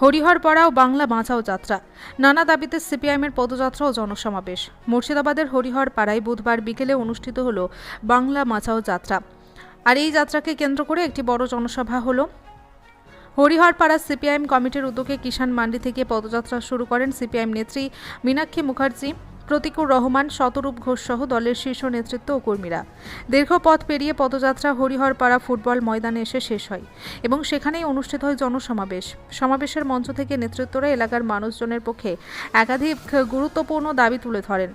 হরিহরপাড়া ও বাংলা বাঁচাও যাত্রা। নানা দাবিতে সিপিআইএমের পদযাত্রা ও জনসমাবেশ। মুর্শিদাবাদের হরিহর পাড়ায় বুধবার বিকেলে অনুষ্ঠিত হলো বাংলা বাঁচাও যাত্রা। আর এই যাত্রাকে কেন্দ্র করে একটি বড় জনসভা হলো। হরিহরপাড়া সিপিআইএম কমিটির উদ্যোগে কিষাণ মান্ডি থেকে পদযাত্রা শুরু করেন সিপিআইএম নেত্রী মীনাক্ষী মুখার্জি। প্রতিকুর রহমান, শতরূপ ঘোষসহ দলের শীর্ষ নেতৃত্ব ও কর্মীরা। দীর্ঘ পথ পেরিয়ে পদযাত্রা হরিহরপাড়া ফুটবল ময়দানে এসে শেষ হয় এবং সেখানেই অনুষ্ঠিত হয় জনসমাবেশ। সমাবেশের মঞ্চ থেকে নেতৃত্বরা এলাকার মানুষজনের পক্ষে একাধিক গুরুত্বপূর্ণ দাবি তুলে ধরেন।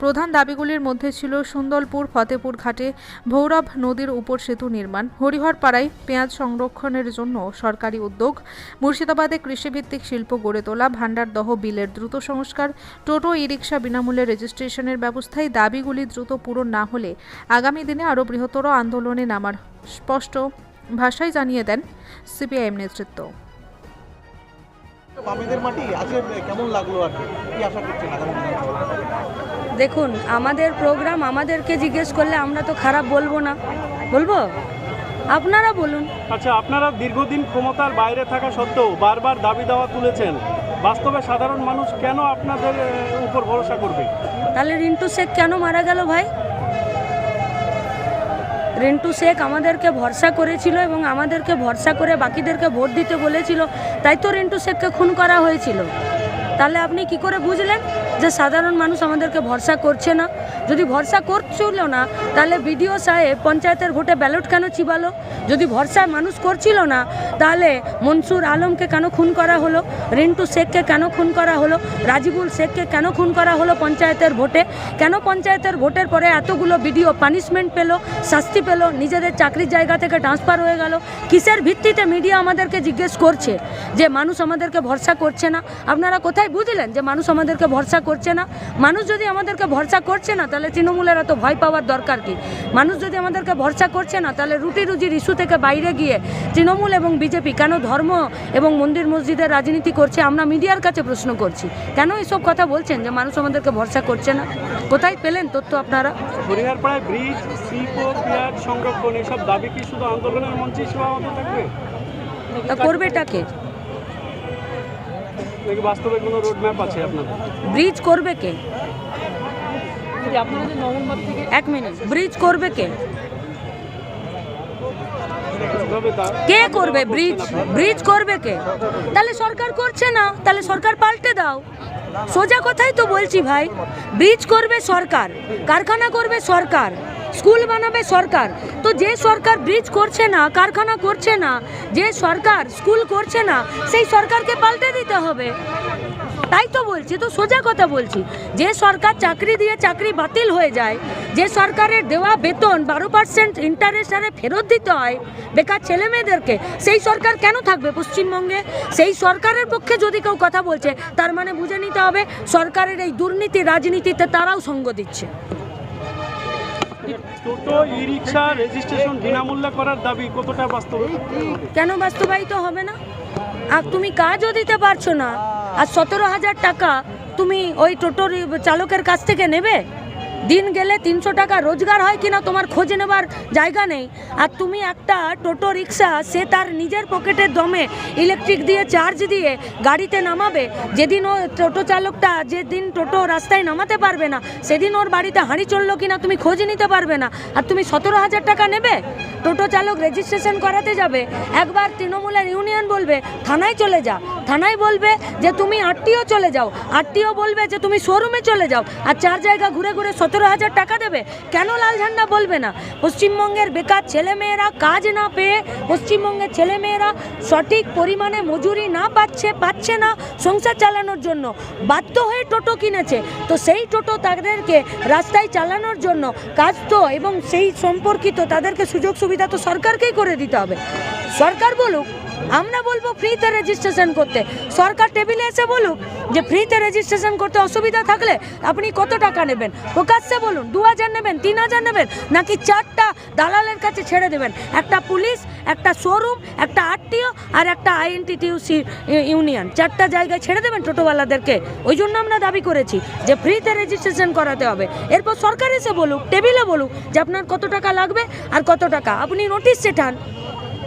প্রধান দাবিগুলির মধ্যে ছিল সুন্দরপুর, ফতেপুর ঘাটে ভৈরব নদীর উপর সেতু নির্মাণ, হরিহরপাড়ায় পেঁয়াজ সংরক্ষণের জন্য সরকারি উদ্যোগ, মুর্শিদাবাদে কৃষিভিত্তিক শিল্প গড়ে তোলা, ভাণ্ডারদহ বিলের দ্রুত সংস্কার, টোটো ই রিক্সা বিনামূল্যে রেজিস্ট্রেশনের ব্যবস্থায় দাবিগুলি দ্রুত পূরণ না হলে আগামী দিনে আরও বৃহত্তর আন্দোলনে নামার স্পষ্ট ভাষায় জানিয়ে দেন সিপিআইএম নেতৃত্ব। বামেদের মাটি? আছে কেমন লাগল আর কি? কি আশা করছেন আগামী দেখুন আমাদের প্রোগ্রাম আমাদেরকে জিজ্ঞেস করলে আমরা তো খারাপ বলব না। বলব? আপনারা বলুন। আচ্ছা আপনারা দীর্ঘদিন ক্ষমতার বাইরে থাকা সত্ত্বেও বারবার দাবি দাওয়া তুলেছেন। বাস্তবে সাধারণ মানুষ কেন আপনাদের উপর ভরসা করবে? তাহলে রিন্টু শেখ কেন মারা গেল ভাই? রিন্টু শেখ আমাদেরকে ভরসা করেছিল এবং আমাদেরকে ভরসা করে বাকিদেরকে ভোট দিতে বলেছিল, তাই তো রিন্টু শেখকে খুন করা হয়েছিল। তাহলে আপনি কি করে বুঝলেন? যে সাধারণ মানুষ আমাদেরকে ভরসা করছে না। যদি ভরসা করছিল না, তাহলে বিডিও সাহেব পঞ্চায়েতের ভোটে ব্যালট কেন চিবালো? যদি ভরসা মানুষ করছিল না, তাহলে মনসুর আলমকে কেন খুন করা হলো? রিন্টু শেখকে কেন খুন করা হলো? রাজিবুল শেখকে কেন খুন করা হলো পঞ্চায়েতের ভোটে? কেন পঞ্চায়েতের ভোটের পরে এতগুলো বিডিও পানিশমেন্ট পেল, শাস্তি পেল, নিজেদের চাকরির জায়গা থেকে ট্রান্সফার হয়ে গেল? কিসের ভিত্তিতে মিডিয়া আমাদেরকে জিজ্ঞেস করছে যে মানুষ আমাদেরকে ভরসা করছে না? আপনারা কোথায় বুঝলেন যে মানুষ আমাদেরকে ভরসা করছে না। মানুষ যদি আমাদেরকে ভরসা করছে না তাহলে তৃণমূলের এত ভয় পাওয়ার দরকার কি? মানুষ যদি আমাদেরকে ভরসা করছে না তাহলে রুটি রুজির ইস্যু থেকে বাইরে গিয়ে তৃণমূল এবং বিজেপি কেন ধর্ম এবং মন্দির মসজিদের রাজনীতি করছে? আমরা মিডিয়ার কাছে প্রশ্ন করছি। কেন এসব কথা বলছেন যে মানুষ আমাদেরকে ভরসা করছে না? কোথায় পেলেন তথ্য আপনারা? হরিহরপাড়ায় ব্রিজ শিল্প পেঁয়াজ সংরক্ষণ এসব দাবি কি শুধু আন্দোলনের মঞ্চে সীমাবদ্ধ থাকবে? তা করবেটাকে নাকি বাস্তবে কোনো রোড ম্যাপ আছে আপনাদের? ব্রিজ করবে কে? এক মিনিট। ব্রিজ করবে কে? কে করবে ব্রিজ ব্রিজ করবে কে? তাহলে সরকার করছে না। তাহলে সরকার পাল্টে দাও। সোজা কথাই তো বলছি ভাই। ব্রিজ করবে সরকার। কারখানা করবে সরকার। স্কুল বানাবে সরকার। তো যে সরকার ব্রিজ করছে না, কারখানা করছে না, যে সরকার স্কুল করছে না, সেই সরকারকে পাল্টে দিতে হবে। তাই তো বলছি, তো সোজা কথা বলছি। যে সরকার চাকরি দিয়ে চাকরি বাতিল হয়ে যায়, যে সরকারের দেওয়া বেতন বারো পার্সেন্ট ইন্টারেস্ট হারে ফেরত দিতে হয় বেকার ছেলে মেয়েদেরকে, সেই সরকার কেন থাকবে পশ্চিমবঙ্গে? সেই সরকারের পক্ষে যদি কেউ কথা বলছে, তার মানে বুঝে নিতে হবে সরকারের এই দুর্নীতি রাজনীতিতে তারাও সঙ্গ দিচ্ছে। টোটো ই রিক্সা রেজিস্ট্রেশন বিনামূল্যে করার দাবি, কতটা বাস্তব? কেন বাস্তবায়িত হবে না? আর তুমি কাজও দিতে পারছ না। আর সতেরো হাজার টাকা তুমি ওই টোটোর চালকের কাছ থেকে নেবে? দিন গেলে তিনশো টাকা রোজগার হয় কিনা তোমার খোঁজ নেবার জায়গা নেই। আর তুমি একটা টোটো রিক্সা, সে তার নিজের পকেটের দমে ইলেকট্রিক দিয়ে চার্জ দিয়ে গাড়িতে নামাবে। যেদিন ও টোটো চালকটা যেদিন টোটো রাস্তায় নামাতে পারবে না, সেদিন ওর বাড়িতে হাঁড়ি চলল কিনা তুমি খোঁজ নিতে পারবে না। আর তুমি সতেরো হাজার টাকা নেবে? টোটো চালক রেজিস্ট্রেশন করাতে যাবে। একবার তৃণমূলের ইউনিয়ন বলবে, থানায় চলে যা। থানায় বলবে যে তুমি আটটিও চলে যাও। আটটিও বলবে যে তুমি শোরুমে চলে যাও। আর চার জায়গা ঘুরে ঘুরে সতেরো হাজার টাকা দেবে। কেন লাল ঝান্ডা বলবে না? পশ্চিমবঙ্গের বেকার ছেলেমেয়েরা কাজ না পেয়ে পশ্চিমবঙ্গের ছেলেমেয়েরা সঠিক পরিমাণে মজুরি না পাচ্ছে পাচ্ছে না সংসার চালানোর জন্য। বাধ্য হয়ে টোটো কিনেছে। তো সেই টোটো তাদেরকে রাস্তায় চালানোর জন্য কাজ তো এবং সেই সম্পর্কিত তাদেরকে সুযোগ সুবিধা তো সরকারকেই করে দিতে হবে। সরকার বলুক আমরা বলব ফ্রিতে রেজিস্ট্রেশন করতে। সরকার টেবিলে এসে বলুক যে ফ্রিতে রেজিস্ট্রেশন করতে অসুবিধা থাকলে আপনি কত টাকা নেবেন? প্রকাশ্যে বলুন, দু হাজার নেবেন, তিন হাজার নেবেন, নাকি চারটা দালালের কাছে ছেড়ে দেবেন? একটা পুলিশ, একটা শোরুম একটা আরটিও আর একটা আইএনটিটিউসি ইউনিয়ন চারটা জায়গায় ছেড়ে দেবেন টোটোওয়ালাদেরকে। ওই জন্য আমরা দাবি করেছি যে ফ্রিতে রেজিস্ট্রেশন করাতে হবে। এরপর সরকার এসে বলুক টেবিলে বলুক যে আপনার কত টাকা লাগবে আর কত টাকা। আপনি নোটিশ চেঠান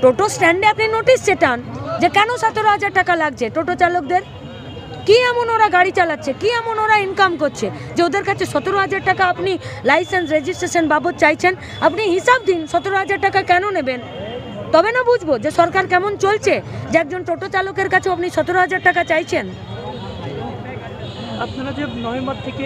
টোটো স্ট্যান্ডে আপনি নোটিশ চেটান যে কেন সতেরো হাজার টাকা লাগছে টোটো চালকদের? কি এমন ওরা গাড়ি চালাচ্ছে? কি এমন ওরা ইনকাম করছে? যে ওদের কাছে সতেরো হাজার টাকা আপনি লাইসেন্স রেজিস্ট্রেশন বাবদ চাইছেন, আপনি হিসাব দিন সতেরো হাজার টাকা কেন নেবেন? তবে না বুঝব যে সরকার কেমন চলছে যে একজন টোটো চালকের কাছে আপনি সতেরো হাজার টাকা চাইছেন? আপনারা যে নভেম্বর থেকে